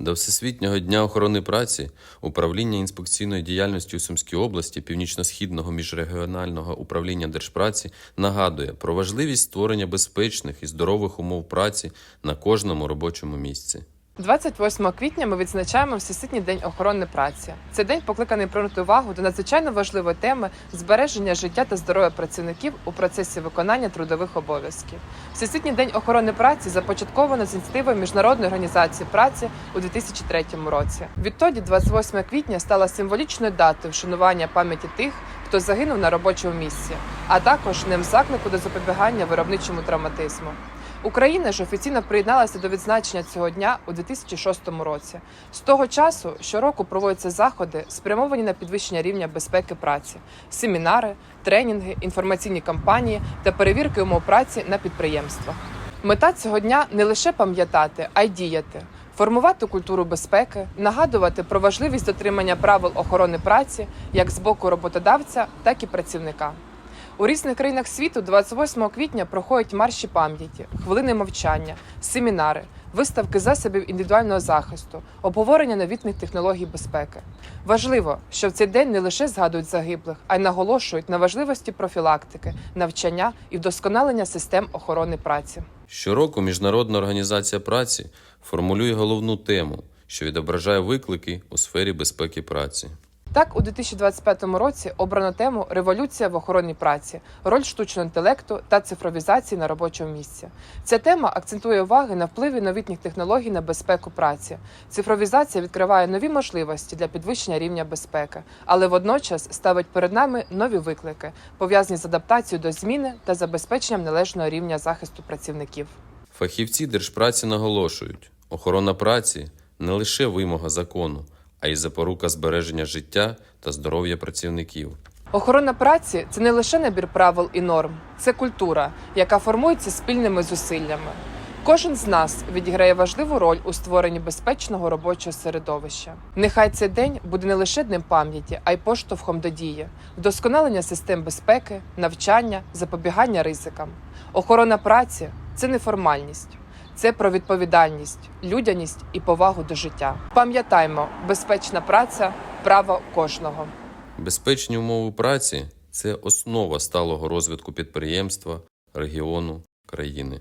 До Всесвітнього дня охорони праці управління інспекційної діяльності у Сумській області Північно-східного міжрегіонального управління Держпраці нагадує про важливість створення безпечних і здорових умов праці на кожному робочому місці. 28 квітня ми відзначаємо Всесвітній день охорони праці. Цей день покликаний привернути увагу до надзвичайно важливої теми збереження життя та здоров'я працівників у процесі виконання трудових обов'язків. Всесвітній день охорони праці започатковано з ініціативи Міжнародної організації праці у 2003 році. Відтоді, 28 квітня, стала символічною датою вшанування пам'яті тих, хто загинув на робочому місці, а також днем заклику до запобігання виробничому травматизму. Україна ж офіційно приєдналася до відзначення цього дня у 2006 році. З того часу щороку проводяться заходи, спрямовані на підвищення рівня безпеки праці, семінари, тренінги, інформаційні кампанії та перевірки умов праці на підприємствах. Мета цього дня не лише пам'ятати, а й діяти. Формувати культуру безпеки, нагадувати про важливість дотримання правил охорони праці як з боку роботодавця, так і працівника. У різних країнах світу 28 квітня проходять марші пам'яті, хвилини мовчання, семінари, виставки засобів індивідуального захисту, обговорення новітних технологій безпеки. Важливо, що в цей день не лише згадують загиблих, а й наголошують на важливості профілактики, навчання і вдосконалення систем охорони праці. Щороку Міжнародна організація праці формулює головну тему, що відображає виклики у сфері безпеки праці. Так, у 2025 році обрано тему Революція в охороні праці, роль штучного інтелекту та цифровізації на робочому місці. Ця тема акцентує уваги на впливі новітніх технологій на безпеку праці. Цифровізація відкриває нові можливості для підвищення рівня безпеки, але водночас ставить перед нами нові виклики, пов'язані з адаптацією до зміни та забезпеченням належного рівня захисту працівників. Фахівці держпраці наголошують, охорона праці не лише вимога закону, а й запорука збереження життя та здоров'я працівників. Охорона праці це не лише набір правил і норм, це культура, яка формується спільними зусиллями. Кожен з нас відіграє важливу роль у створенні безпечного робочого середовища. Нехай цей день буде не лише днем пам'яті, а й поштовхом до дії, вдосконалення систем безпеки, навчання, запобігання ризикам. Охорона праці це не формальність. Це про відповідальність, людяність і повагу до життя. Пам'ятаймо, безпечна праця право кожного. Безпечні умови праці це основа сталого розвитку підприємства, регіону, країни.